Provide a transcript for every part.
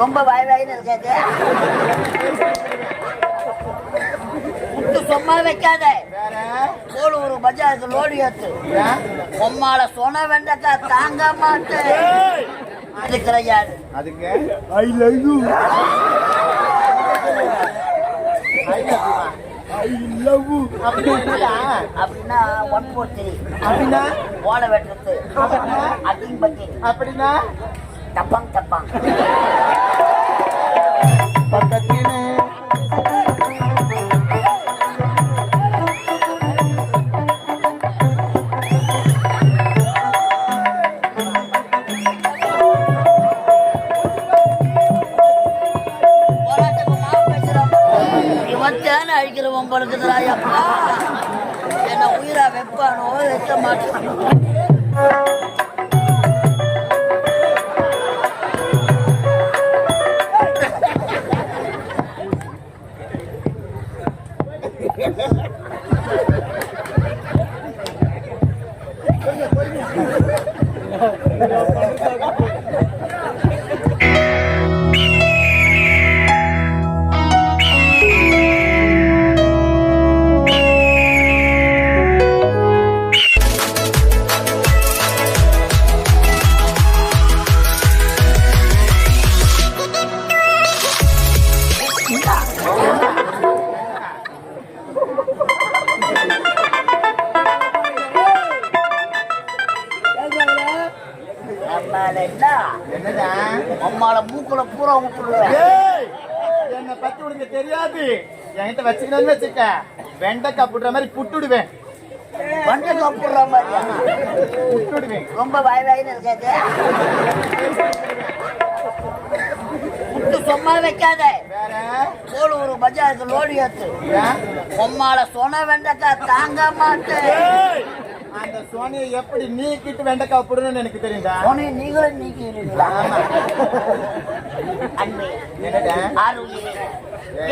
ரொம்ப வாய் வாயின்னு இருக்காது. முட்டு சும்மா வைக்காத. வேற? தோல் ஒரு பஜாஜ் லோடு ஏத்து? உம்மால சொன்ன வெண்டக்கா தாங்க மாட்டேன். அதுக்கு ஐ லவ் யூ? அப்படின்னா ஒன் ஃபோர் த்ரீ அப்படின்னா ஓலை வெட்டுறது. அப்படின்னா? அட்டிங் அப்படின்னா? தப்பாங் தப்பாங் பக்கத்திலே இவன் தேனை அழிக்கிறவன் படுக்குதுடா அப்பா என்ன உயிரா வைப்பானோ வைக்க மாட்டானோ. என்னை பத்தி உனக்கு தெரியாது. என்கிட்ட வச்சுக்கணும்னு வச்சுக்க. வெண்டைக்காய் புடுற மாதிரி புட்டுடுவேன். வண்டி கப்புடுற மாதிரி. புட்டுடுவேன். ரொம்ப வாய் வாயின்னு இருக்காது. முட்டு சும்மா வைக்காத. வேற? ஒரு பஜாஜ் லோடு ஏத்து? உம்மால சொன்ன வெண்டக்கா தாங்க மாட்டேன். அந்த சோனியை எப்படி நீக்கிட்டு வெண்டைக்காய் புடணும்னு எனக்கு தெரியுதா உன்னை நீங்களும் நீக்கிறீங்களா ஆமா. அன்பே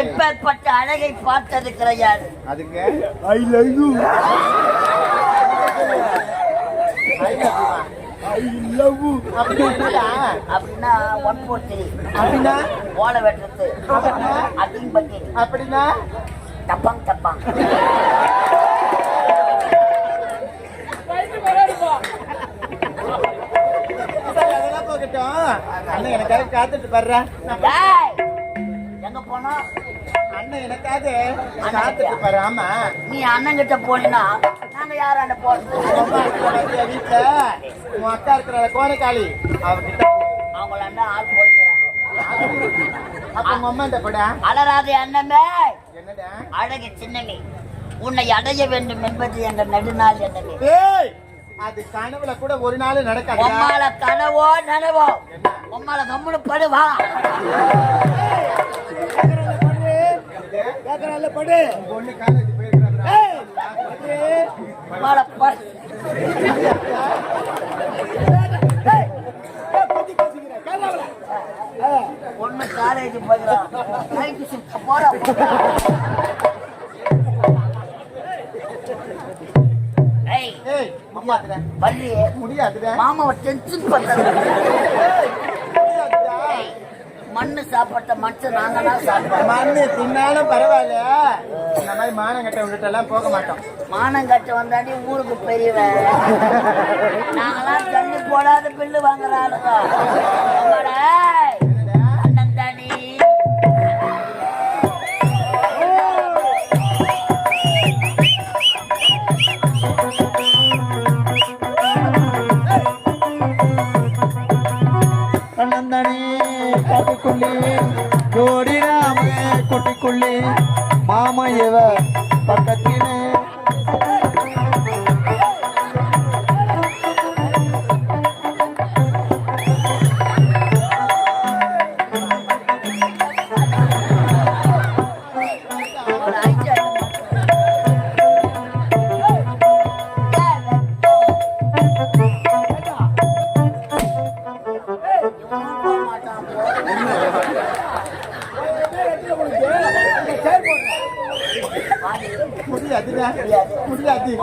இப்பேற்பட்ட அழகை பார்த்தது கிடையாது அதுக்கு? ஐ லவ் யூ அப்படின்னா ஒன் ஃபோர் த்ரீ அப்படின்னா? ஓலை வெட்டுறது. அப்படின்னா? பட்டி அப்படின்னா? டப்பாங் டப்பாங். அண்ணன் எனக்காக காத்துட்டு டேய், எங்க போனா? அண்ணன் எனக்காக காத்துட்டு பாரு ஆமா. நீ அண்ணன் கிட்ட போனீங்கன்னா நாங்க யாராண்ட போறது? வீட்டுல உன் அக்கா இருக்கிற கோடைக்காளி அவகிட்ட அவங்களாண்ட ஆள் போய்க்கிறாங்க அப்ப உங்க அம்மா இந்த படா. அலராதே அண்ணமே. என்னடா? அழகு சின்னமே. உன்னை அடைய வேண்டும் என்பது எங்க நெடுநாள் ஏய் அது கனவுல கூட ஒரு நாள் நடக்காது கனவோ நனவோ. உம்மால கம்முனு படுவா கேக்குறான்ல படு பொண்ணு காலேஜ் போயிருக்காங்க உம்மால படு பொண்ணு காலேஜ் போகிறான் நைட்டு ஷிஃப்ட் போறா ஏய் ஏய் முடியாதுடா. மாமாவை டென்ஷன் முடியாதுடா. மண்ணு சாப்பிட்ட மனுஷன் நாங்க தான் சாப்பிட்டோம் மண்ணு தின்னாலும் பரவாயில்ல. இந்த மாதிரி மானங்கட்ட விட்டு எல்லாம் போக மாட்டோம். மானங்கட்ட வந்தாண்டி ஊருக்கு பெரியவன் நாங்களாம் தண்ணி போடாத பில்லு வாங்குற கோட்டைக்குள்ளே மாமா பக்கத்திலே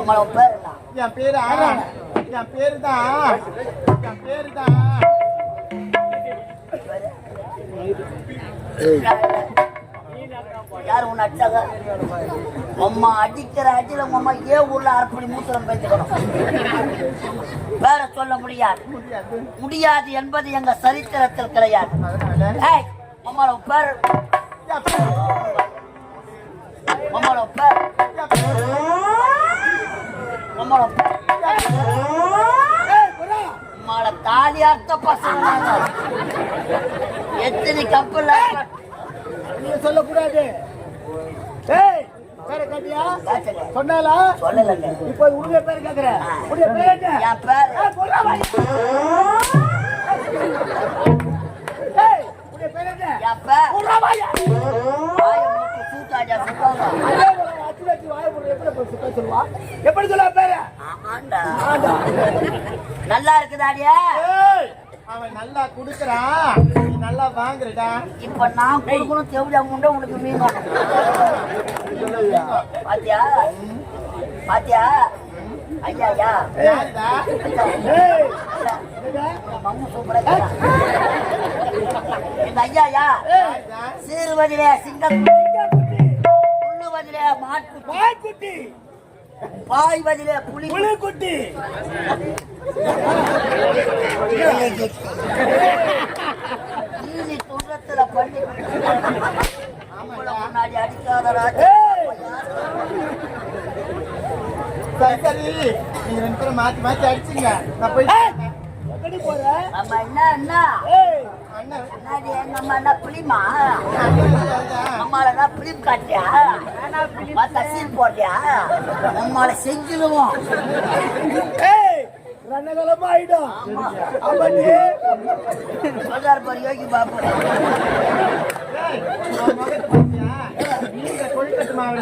முடியாது உங்களை பேர் என்ன? என் பேரு ஆறான் என் பேரு தான் என் பேரு தான் யாரு உன்னை அடிச்சாங்க? அம்மா அடிக்கிற அடியில உங்க அம்மா ஏன் ஊர்ல அரைப்படி மூத்திரம் பேசிக்கணும்? வேற சொல்ல முடியாது. முடியாது. என்பது எங்க சரித்திரத்தில் கிடையாது. அம்மாவோட பேர் அர்த்த பசங்க நாங்க. எத்தனை கப்பல் நீ சொல்லக்கூடாது ஏய் சொன்னாலா சொல்லலைங்க இப்போ உடைய பேர் கேக்குறேன் உடைய பேர் என்ன என் பேர் ஏய், உடைய பேர் என்ன என் பேர் சொல்றா வாயா. வாயை மூட்டு சூத்தாடியா சுத்தாங்க அதே ஒரு அச்சு வச்சு வாயை மூடு, எப்படி சொல்லுவா? எப்படி சொல்லுவா பேரு. நல்லா இருக்குதாடியா அவன் நல்லா குடுக்கறான். நீ நல்லா வாங்குறடா. இப்ப நான் கொடுக்கணும் தேவையா முண்டை உனக்கு மீன் பாத்தியா? பாத்தியா? ஐயா ஐயா. மம்மு சூப்பரா? இந்த ஐயா ஐயா. யாருடா? சீருவதிலே சிங்கம். புல்லுவதிலே மாட்டு வாய்க்குட்டி பாய்வதிலே புலி புலிக்குட்டி நீலி துன்றத்துல பண்ணி முன்னாடி அடிக்காதடா சரி சரி. நீங்க ரெண்டு பேரும் மாத்தி மாத்தி அடிச்சுங்க நான் போய் எப்படி போற? நம்ம என்ன என்ன? ஏய் அண்ணன் என்னடி? நம்ம என்ன புலிமா அண்ணன் வருதா? நம்மள பிலிம் காட்டியா? சீன் போட்டியா? நம்மள செஞ்சிருவோம். ரணகலமா ஆயிடும் சொல்றாரு பாரு யோகி பாபு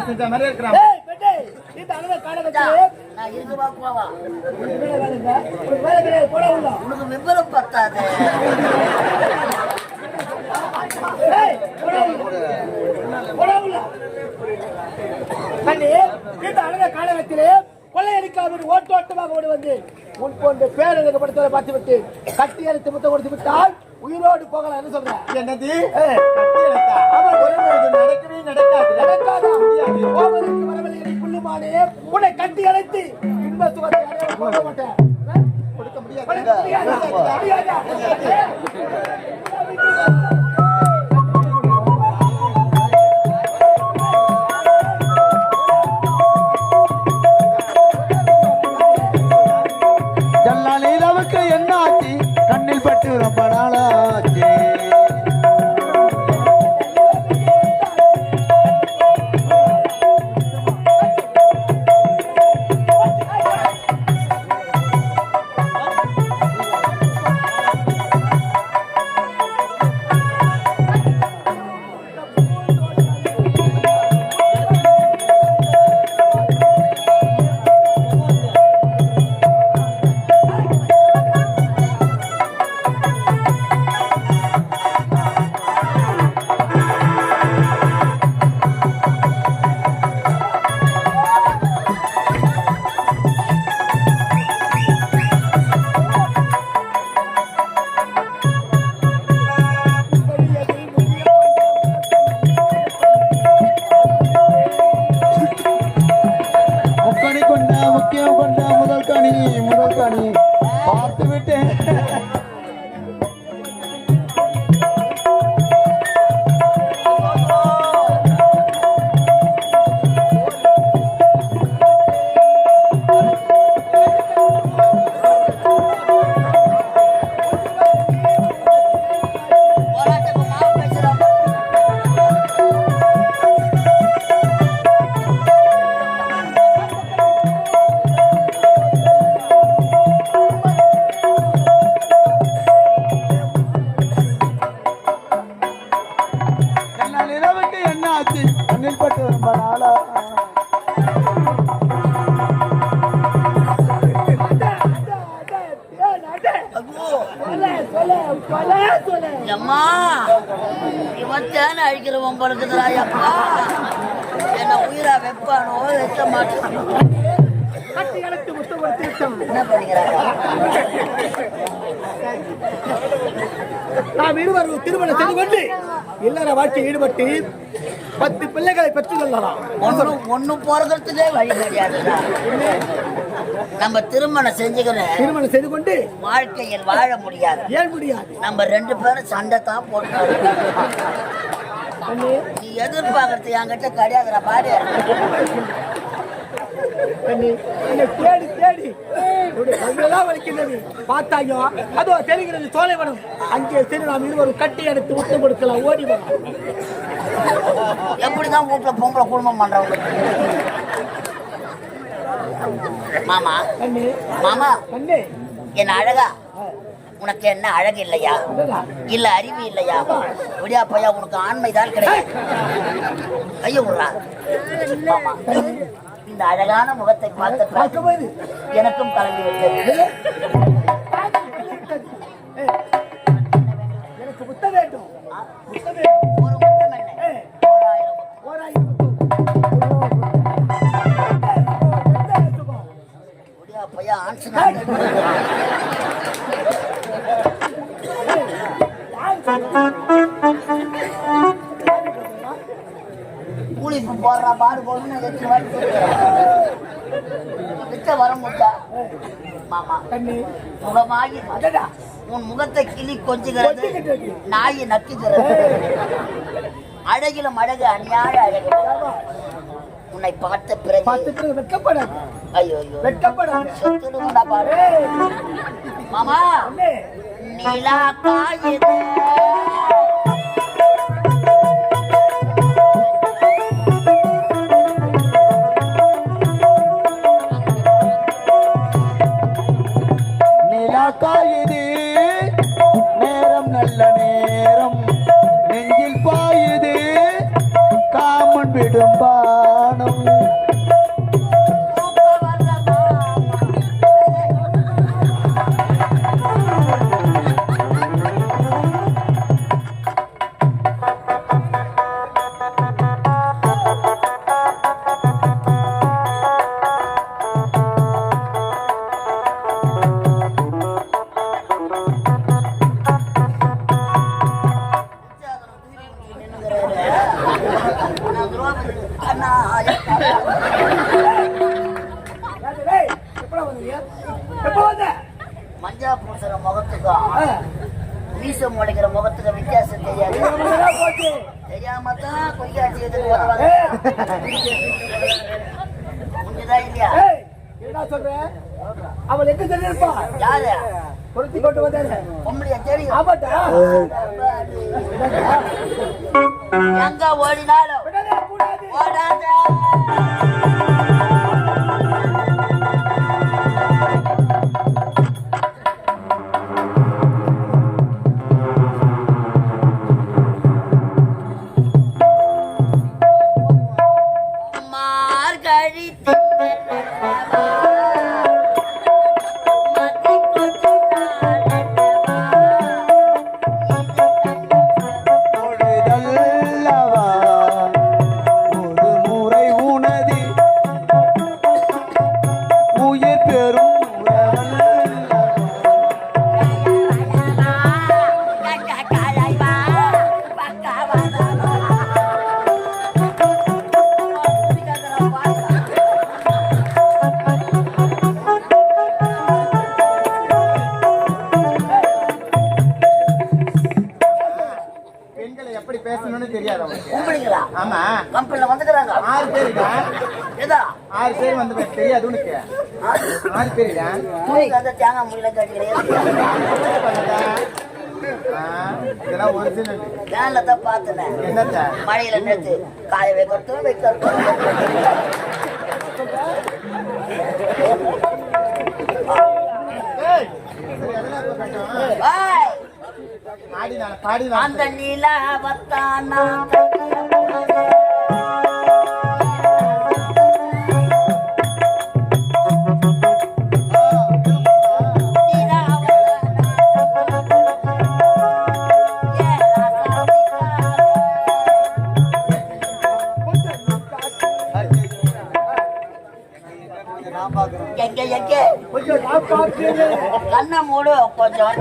செஞ்ச மாதிரி இருக்கிறான். ஐயா, வச்சு நான் இருக்கு வேலை வேலைங்க ஒரு வேலை கிடையாது போட உள்ள உனக்கு விவரம் பத்தாது. வச்சு கொள்ளையடிக்காமல் ஓட்டோட்டமாக ஓடி வந்து உன் போன்ற பேரழகு படத்தை பார்த்து விட்டு கட்டி அடித்து முத்தம் கொடுத்து விட்டால் உயிரோடு போகலாம் என்ன சொல்றேன். என்னது? நடக்கவே நடக்காது. நடக்காதா? கோவலுக்கு வரவில்லை. பெருமானே உன்னை கட்டி அழைத்து இன்ப சுகத்தை அடைய கொடுக்க மாட்டேன். கொடுக்க முடியாது உனக்கு முடியாதா? முடியாதா? என்ன ஆச்சு கண்ணில் பட்டு ரொம்ப நாள அம்மா இவன் தேனை அழிக்கிறவன் படுக்குதுடா அப்பா என்ன உயிரா வைப்பானோ வைக்க மாட்டான். நாம் இருவரும் திருமணம் செய்து கொண்டு இல்லற வாழ்க்கையில் ஈடுபட்டு பத்து பிள்ளைகளை பெற்றுக் கொள்ளலாம். ஒன்னும் ஒன்னும் போறதுக்கே வழி கிடையாதுடா நம்ம திருமணம் செஞ்சுக்கிற திருமணம் செய்து கொண்டு வாழ்க்கையில் வாழ முடியாது. ஏன் முடியாது? நம்ம ரெண்டு பேரும் சண்டை தான் போட்டு கண்ணே, நீ எதிர்பார்க்கறது என்கிட்ட கிடையாதுடா பாரு. தேடி தேடி. வலிக்கின்றது. பார்த்தாயோ? அதோ தெரிகிறது சோலைவனம். அங்கே சென்று நாம் இருவரும் கட்டி எடுத்து முத்தம் கொடுக்கலாம் ஓடி எப்படிதான் வீட்டுல பொம்பளை குடும்பம் பண்றவங்க? மாமா மாமா என்ன அழகா. உனக்கு என்ன அழகு இல்லையா? இல்ல அறிவு இல்லையா? விடியா பையா உனக்கு ஆண்மைதான் கிடையாது. ஐயோ மாமா இந்த அழகான முகத்தை பார்த்த எனக்கும் கலந்து விட்டது. எனக்கு முத்தம் வேண்டும். ஒரு முத்தம் என்ன? ஓராயிரம். ஓராயிரம் பையா ஆன்சர் கூலிப்பு போடுறா பாடு வாட்டி வர முட்டா. மாமா. முகமாகி உன் முகத்தை கிளி கொஞ்சுகிறது. நாய் நக்குகிறது. அழகிலும் அழகு அநியாய அழகு. உன்னை பார்த்த பிறகு பார்த்துட்டு வெட்கப்படாது. ஐயோ ஐயோ. வெட்கப்படாது. செத்துடுங்கடா பாரு. மாமா நிலா காயுது நிலா Oh. பேர் வந்து பேர் தெரியாது உனக்கு. ஆறு அந்த தேங்காய் கட்டிக்கிறேன் ஆ, இதெல்லாம் ஒரிஜினல் வேன்ல தான் பார்த்தேன். என்னத்த? மழையில நேத்து காய வைக்கிறதும் அந்த நான் கண்ணை மூடு கொஞ்சம்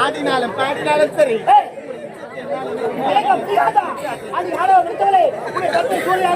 ஆடினாலும் பாடினாலும் சரி அது யாரோ விடுத்தவளே சூழ்நிலை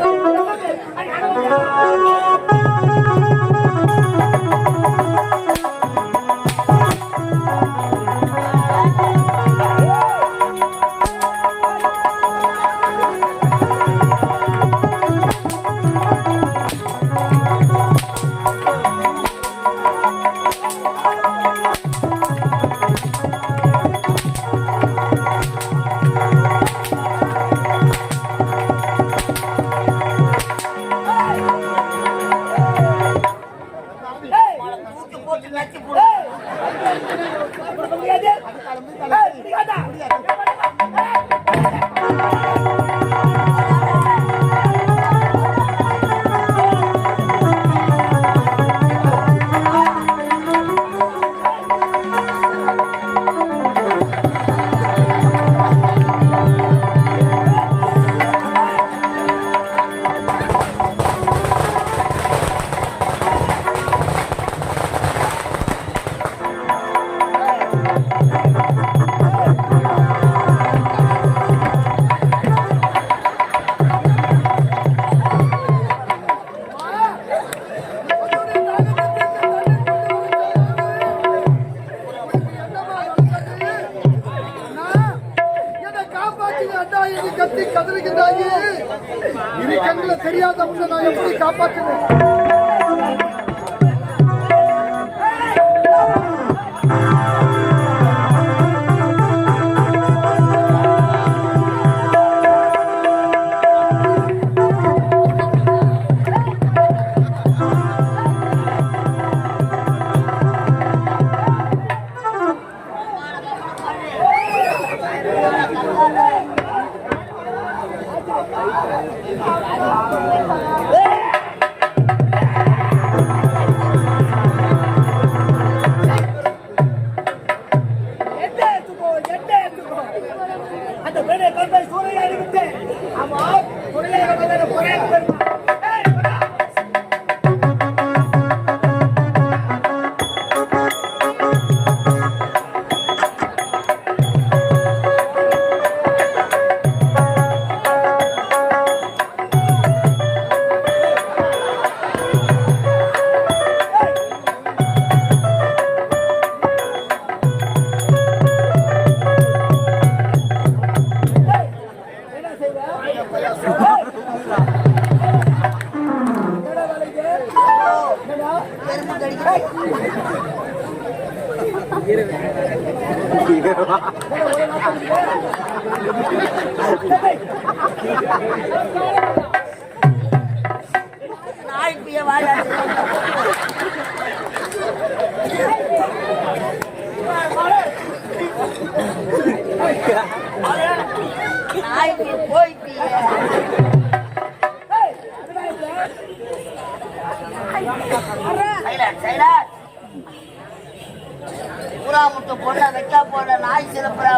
புறா பொண்ணை வைக்கா போற நாய் சிறப்புற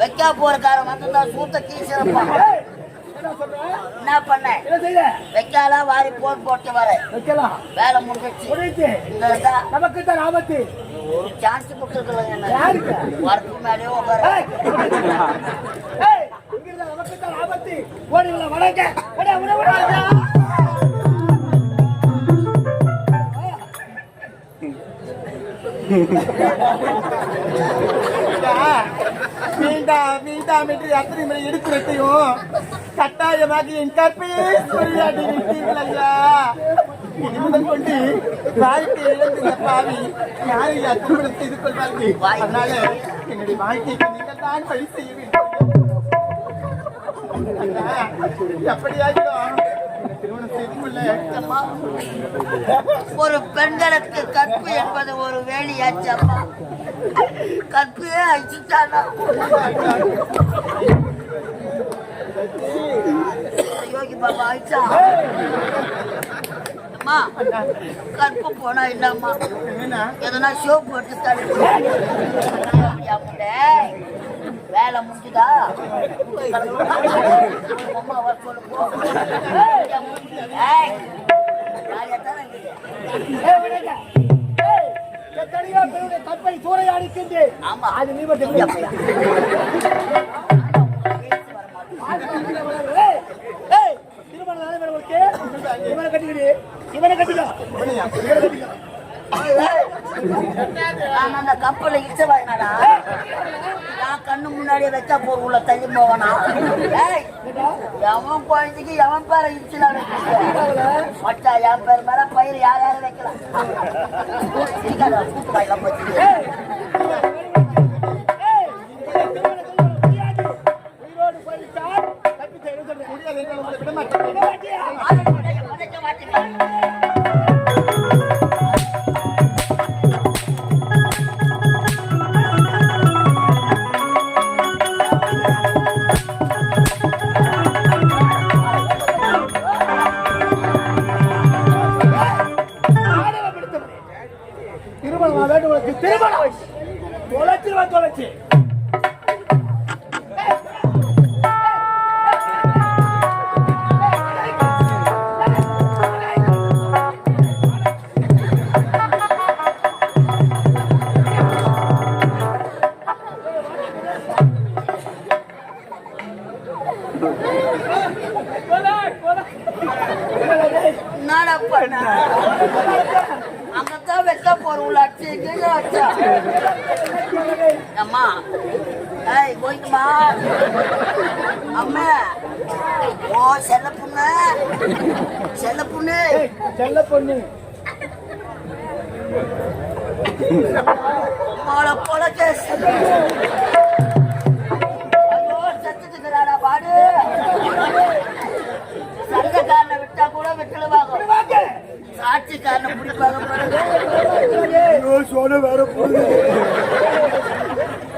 வைக்கா போறக்கார வந்திருந்தா சூத்த தீ சிறப்பா. என்ன பண்ண? வைக்கால வாரி போட்டு வர. வேலை முடிஞ்சிச்சு முடிஞ்சு. நமக்கு தான் ஆபத்து. ஒரு சான்ஸ் கொடுத்துருக்கல என்ன? மேலேயே உட்கார. நமக்கு தான் ஆபத்து. ஓடி மீண்டா மீண்டா ஓட, ஓட, ஓட. வேண்டாம் என்று அத்தனை முறை எடுத்துரைத்தையும் கட்டாயமாக என் கற்பையே சொல்லியாடி விட்டீர்கள் ஐயா. இனி முதல் கொண்டு வாழ்க்கை இழந்த பாவி யாரை திருமணம் செய்து கொள்வார்கள். அதனால என்னுடைய வாழ்க்கைக்கு நீங்கள் தான் வழி செய்ய வேண்டும். எப்படியாச்சும் ஒரு பெண்களுக்கு கற்பு என்பது ஒரு வேலியாச்சு அம்மா கற்பையே அழிச்சுட்டானா? யோகி பாபா ஆயிடுச்சா அம்மா கற்பு போனா இல்லம்மா என்ன? எதனா ஷோ போட்டு தள்ளி வேலை முடிஞ்சுதா அம்மா வர சொல்லு போ. ஏய், ராஜாத்தானே இருக்குது. ஏய், விடுங்க. ஏய், எத்தனையோ பேருடைய கற்பை சூறையாடிக்கின்றேன் ஆமா. அது நீ மட்டும்? இவனை கட்டிக்கிடு இவனை கட்டிக்கோ இவனை கட்டிக்கோ கண்ணு முன்னாடியே வச்சா போற உள்ள தள்ளி போவானா எவன் குழந்தைக்கு எவன் பேரை இடிச்சுலாம் மச்சா என் பேர் மேல பயிர் யார் யாரும் வைக்கலாம்?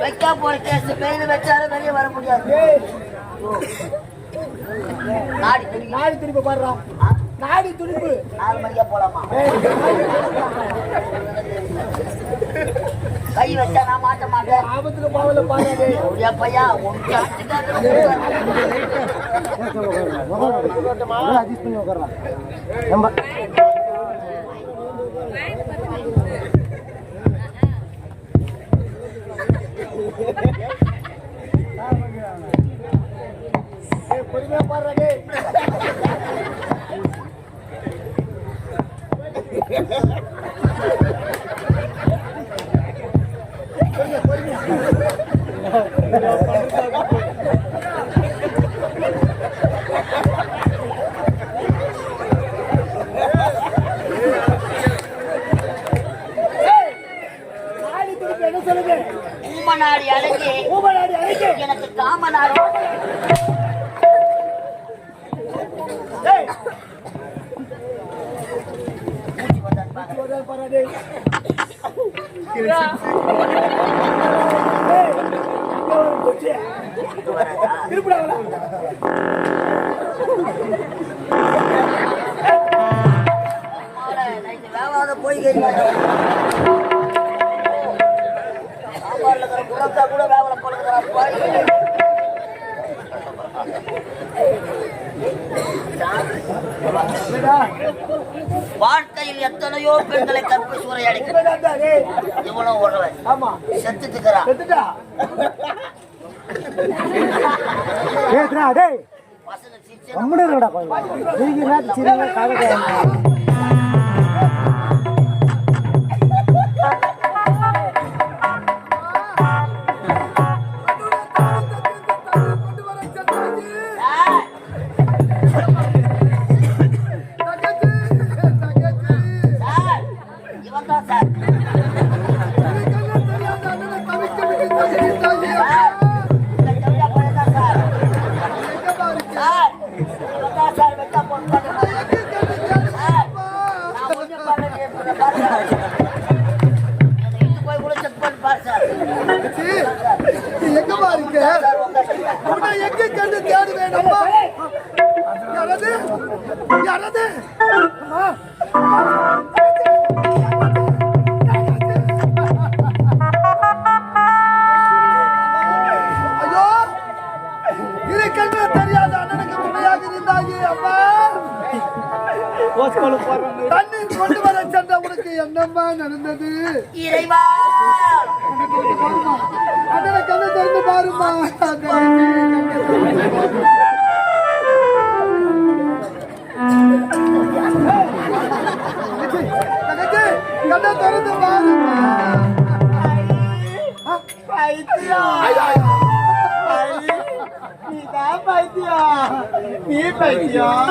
வைக்கா போற கேஸ் பெயில் வச்சாலும் வெளியே வர முடியாது. நாடி துணி. நாடி துடிப்பு பாடுறான் நாடி துடிப்பு நாலு மணிக்கா போலாமா? கை வச்சா நான் மாட்ட மாட்டேன். ஆபத்துக்கு பாவல பாடுறாரு அப்படியா பையா? உன் சாட்சிக்காரனை என்ன சொல்லுங்க ஊம அழகே. போய் கேட்க இவ்வளவு ஒருவன். ஆமா. செத்துட்டுக்கிறான். செத்துட்டா? பசங்க சிரிச்சு. கொண்டு யாராவது? தெரியாத அண்ணனுக்கு துணையாக அம்மா. தண்ணீர் கொண்டு வர சென்ற உனக்கு என்னம்மா நடந்தது? இறைவா! அண்ணனை கண்ணு திறந்து பாருமா. கண்ணை திறந்து பைத்தியம். நீதான் பைத்தியம். நீ பைத்தியம்.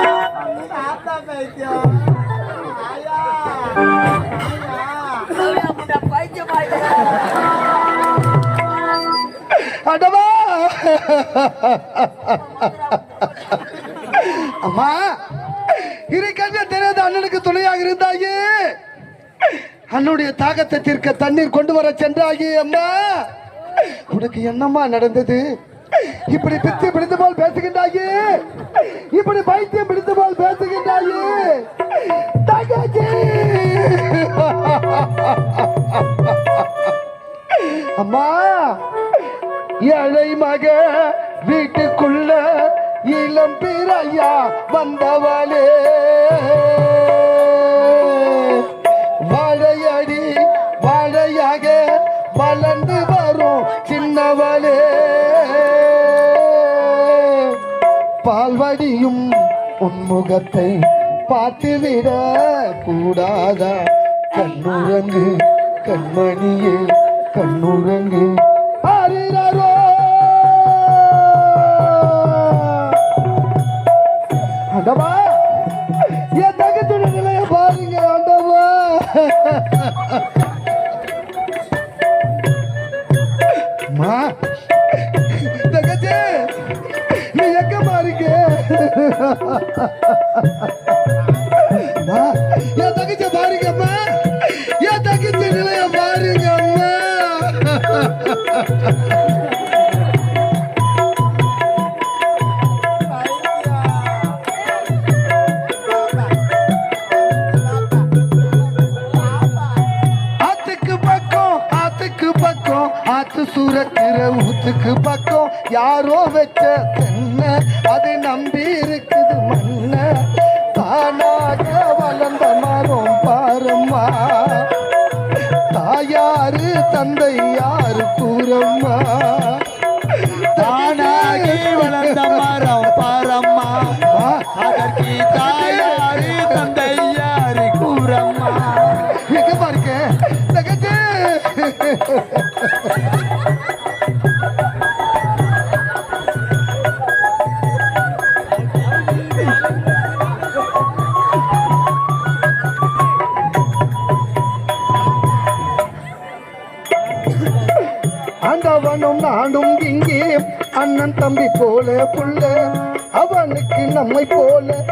தாத்தா பைத்தியம். ஆயா. அடவா. அம்மா இரு கண்ண தெரியாத அண்ணனுக்கு துணையாக இருந்தாயே. அன்னுடைய தாகத்தை தீர்க்க தண்ணீர் கொண்டு வர சென்றாயே அம்மா. உனக்கு என்னம்மா நடந்தது? இப்படி பிச்சு பிடித்து போல் பேசுகின்றாயே. இப்படி பைத்தியம் பிடித்து போல் பேசுகின்றாயே. தங்கச்சி! அம்மா ஏழை மக வீட்டுக்குள்ள இளம் பிறையா வந்தவளே. வா வளர்ந்து வரும் சின்னவளே. பால்வடியும் உன்முகத்தை பார்த்துவிட கூடாதா? கண்ணுரங்கு கண்மணியே கண்ணுரங்கு ஆரிரரோ. ஆண்டவா என் தங்கச்சி பாருங்க அம்மா என் தங்கச்சி நிலைய பாருங்க அம்மா. ஆத்து ஊத்துக்கு பக்கம். யாரோ வச்ச தென்ன அதை நம்பி இருக்க மண்ண தானாக வளர்ந்த மரம் பாரம்மா. தாயாரு தந்தை யாரு கூறம்மா? தானாகி வளர்ந்த மரம் பாரம்மா. அதற்கு தாயாரி தந்தையாரி கூறம்மா? எங்க பாருங்க? தகச்சு நானும் இங்கே அண்ணன் தம்பி போல புள்ள. அவனுக்கு நம்மை போல